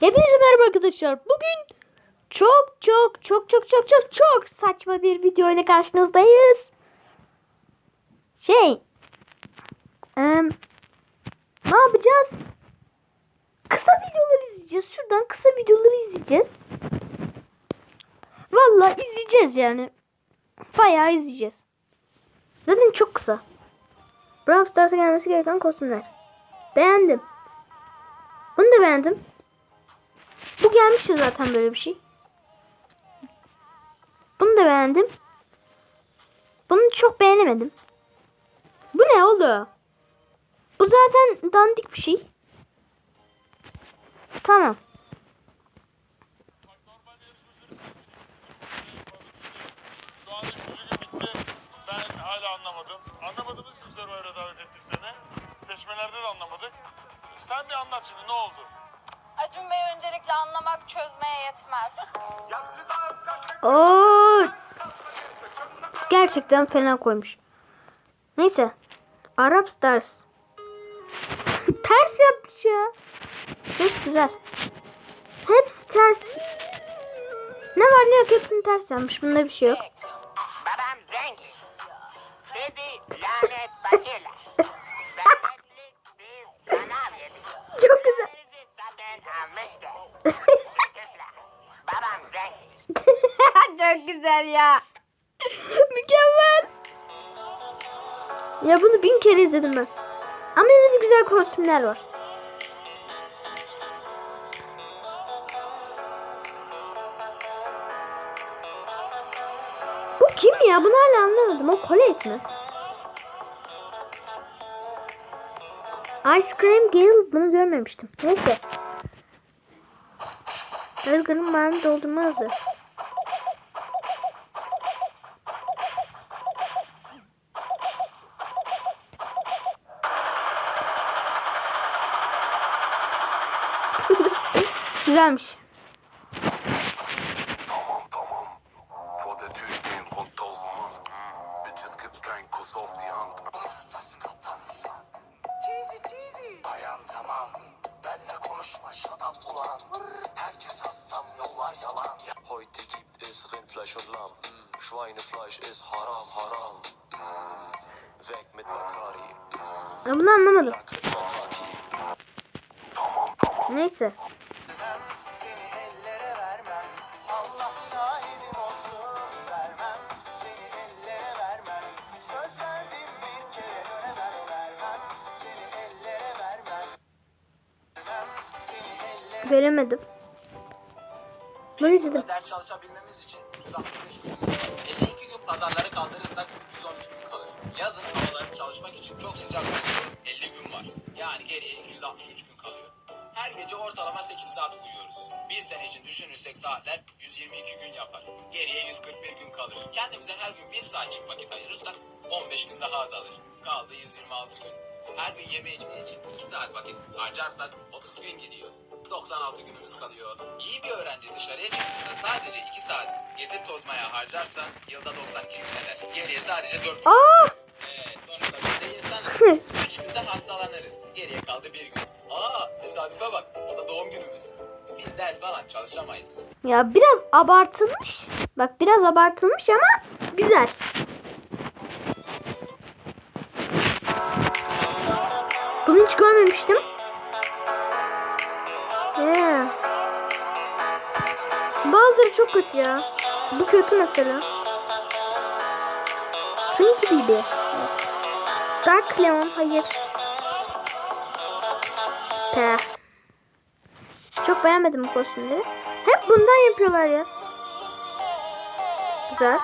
Hepinize merhaba arkadaşlar. Bugün çok çok çok çok çok çok çok saçma bir video ile karşınızdayız. Şey, em, ne yapacağız? Kısa videolar izleyeceğiz. Şuradan kısa videoları izleyeceğiz. Vallahi izleyeceğiz yani. Bayağı izleyeceğiz. Zaten çok kısa. Brawl Stars'a gelmesi gereken kostümler. Beğendim. Bunu da beğendim. Bu gelmişti zaten böyle bir şey. Bunu da beğendim. Bunu çok beğenemedim. Bu ne oldu? Bu zaten dandik bir şey. Tamam. Anlamadığımız için Survivor'a davet ettik seni. Seçmelerde de anlamadık. Sen bir anlat şimdi ne oldu? Çözmeye yetmez. Oo. Gerçekten fena koymuş. Neyse. Arap Stars. ters yapmış ya. Çok güzel. Hepsi ters. Ne var ne yok hepsini ters yapmış. Bunda bir şey yok. Babam zengin. Sizi lanet verdik. Çok güzel. Sizi satın almıştı. Sıkıntla. Babam zengin. Çok güzel ya. Mükemmel. Ya bunu bin kere izledim ben. Ama yine de güzel kostümler var. Bu kim ya? Bunu hala anlamadım. O Colette mi? Ice Cream Girl bunu görmemiştim. Neyse. Özgür'ün bana doldurma Güzelmiş. Tamam tamam. Vor der Tür stehen rund 1000 Mann. Bitches gibt kein Kuss auf die Hand. Cheesy cheesy. Bayan tamam. Benle konuşma up ulan. Herkes hastam yollar yalan. Heute gibt es Rindfleisch und Lamm. Mm, Schweinefleisch ist haram, haram. Mm, Weg mit Bakari. Ya bunu anlamadım. Neyse. Göremedim. Bunu izledim. Ders çalışabilmemiz için 365 gün, 52 gün pazarları kaldırırsak 313 gün kalır. Yazın havaların çalışmak için çok sıcak olduğu 50 gün var. Yani geriye 263 gün kalıyor. Her gece ortalama 8 saat uyuyoruz. Bir sene için düşünürsek saatler 122 gün yapar. Geriye 141 gün kalır. Kendimize her gün 1 saatçik vakit ayırırsak 15 gün daha azalır. Kaldı 126 gün. Her gün yeme içme için 2 saat vakit harcarsak 30 gün gidiyor. 96 günümüz kalıyor. İyi bir öğrenci dışarıya çıktığında sadece 2 saat gezip tozmaya harcarsa yılda 92 gün eder. Geriye sadece 4 gün. Aa! Ee, sonuçta biz de insanız. 3 günde hastalanırız. Geriye kaldı bir gün. Aa tesadüfe bak. O da doğum günümüz. Biz ders falan çalışamayız. Ya biraz abartılmış. Bak biraz abartılmış ama güzel. Bunu hiç görmemiştim. Bazıları çok kötü ya. Bu kötü mesela. Şunun gibiydi. Dark Leon hayır. Peh. Çok beğenmedim bu kostümleri. Hep bundan yapıyorlar ya. Güzel.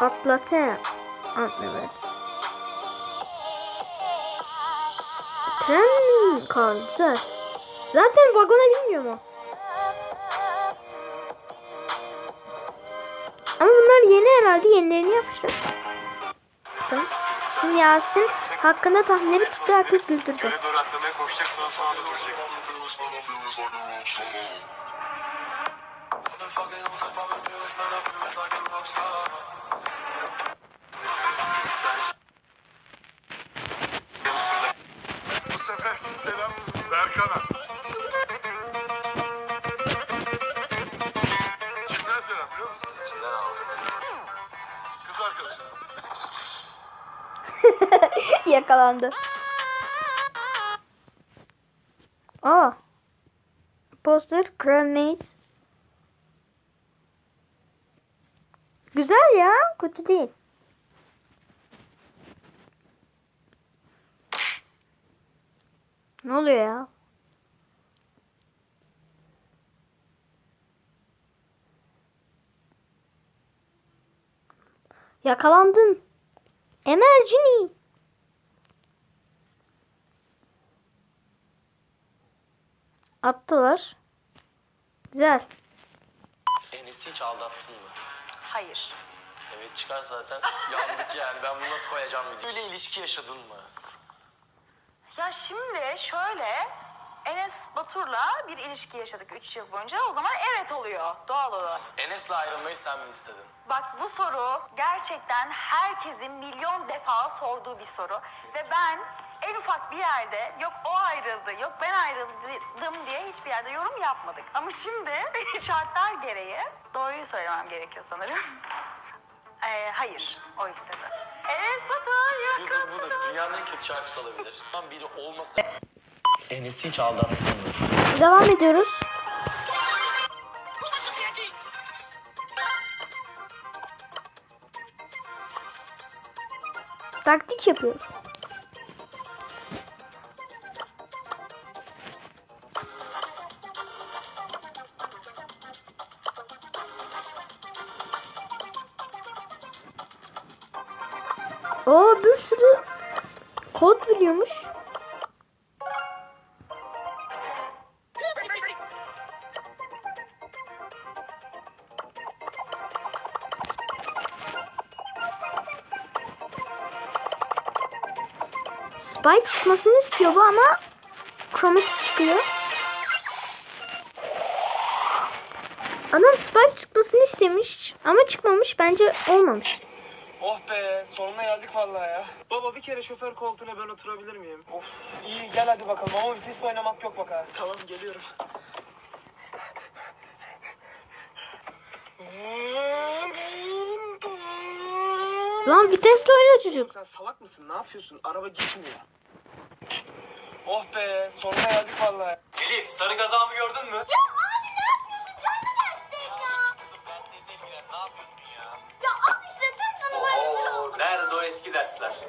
Atlatı. Atladı. Tren kaldı. Zaten vagona binmiyor mu? Bunlar yeni herhalde yenilerini yapmışlar. Yasin hakkında tahminleri çıktı herkes güldürdü. Bu seferki selam Berkan'a. Yakalandı. Aa. Poster Cremate. Güzel ya. Kötü değil. Ne oluyor ya? Yakalandın. Emergini. Attılar. Güzel. Enes'i hiç aldattın mı? Hayır. Evet çıkar zaten. Yandık yani. Ben bunu nasıl koyacağım? Böyle ilişki yaşadın mı? Ya şimdi şöyle Enes Batur'la bir ilişki yaşadık 3 yıl boyunca. O zaman evet oluyor doğal olarak. Enes'le ayrılmayı sen mi istedin? Bak bu soru gerçekten herkesin milyon defa sorduğu bir soru. Ve ben en ufak bir yerde yok o ayrıldı, yok ben ayrıldım diye hiçbir yerde yorum yapmadık. Ama şimdi şartlar gereği doğruyu söylemem gerekiyor sanırım. Ee, hayır, o istedi. Enes Batur Bu da, bu da dünyanın en kötü şarkısı olabilir. Tam biri olmasa... Enes'i hiç aldattın mı? Devam ediyoruz. Taktik yapıyoruz. Bir sürü kod biliyormuş. Spike çıkmasını istiyor bu ama Chromatic çıkıyor. Adam Spike çıkmasını istemiş ama çıkmamış. Bence olmamış. Be sonuna geldik vallahi ya. Baba bir kere şoför koltuğuna ben oturabilir miyim? Of iyi gel hadi bakalım ama vitesle oynamak yok bak ha. Tamam geliyorum. Lan vitesle oynuyor çocuk. Sen salak mısın? Ne yapıyorsun? Araba gitmiyor. Oh be sonuna geldik vallahi. Elif sarı gazamı gördün mü? Dersler?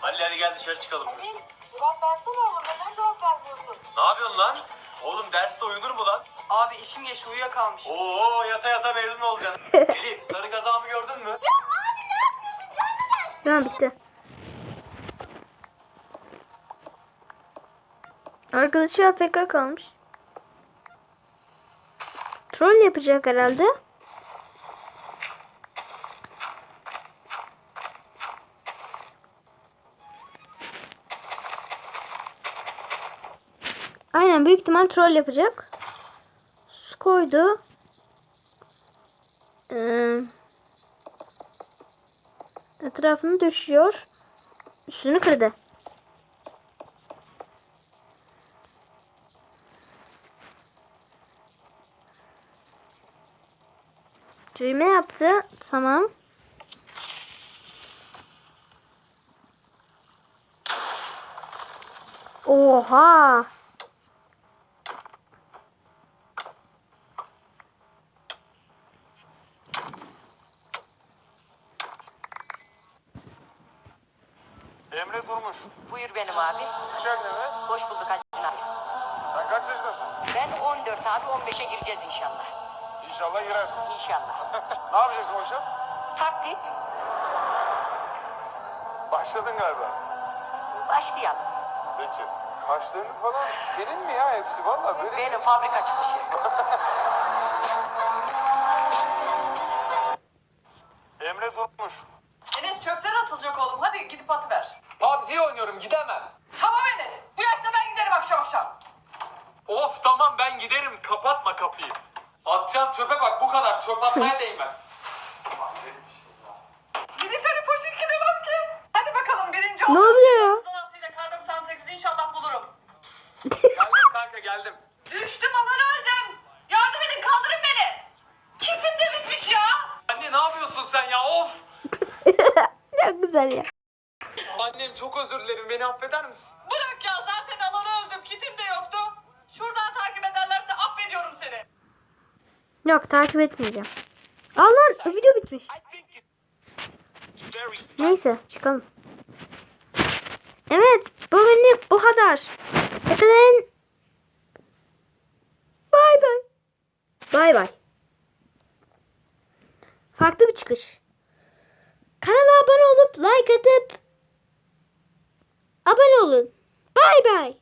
Halil hadi gel dışarı çıkalım. Cevap versene oğlum. Neden cevap vermiyorsun? Ne yapıyorsun lan? Oğlum derste uyunur mu lan? Abi işim geçti uyuyakalmış. Oo yata yata mezun olacaksın. Elif sarı gazamı gördün mü? Ya abi ne yapıyorsun? Canlı. Tamam bitti. Arkadaşı AFK kalmış. Troll yapacak herhalde. Aynen büyük ihtimal troll yapacak. Su koydu. Ee, etrafını düşüyor. Üstünü kırdı. Düğme yaptı. Tamam. Oha. Emre Durmuş. Buyur benim abi. İçeride mi? Hoş bulduk Hacı abi. Sen kaç yaşındasın? Ben 14 abi 15'e gireceğiz inşallah. İnşallah girersin. İnşallah. ne yapacaksın akşam? Taklit Başladın galiba. başlayalım. Peki. Kaşların falan senin mi ya hepsi? Valla böyle... Benim fabrika çıkışı. Emre Durmuş. Enes çöpler atılacak oğlum. Hadi gidip atıver. PUBG oynuyorum gidemem. Tamam Enes. Bu yaşta ben giderim akşam. Of tamam ben giderim kapatma kapıyı. Atacağım çöpe bak bu kadar çöp atmaya değmez. Military Poşinki devam ki. Hadi bakalım birinci Ne oluyor ya? ile kar 98 inşallah bulurum. geldim kanka geldim. Düştüm alanı öldüm. Yardım edin kaldırın beni. Kifim de bitmiş ya. Anne ne yapıyorsun sen ya of. Çok güzel ya. Annem çok özür dilerim. Beni affeder misin? Bırak ya zaten alanı öldüm. Kitim de yoktu. Şuradan takip ederlerse affediyorum seni. Yok takip etmeyeceğim. Aa lan video bitmiş. Neyse çıkalım. Evet bugünlük bu kadar. Efendim. Bay bay. Bay bay. Farklı bir çıkış. Kanala abone olup like atıp abone olun. Bay bay.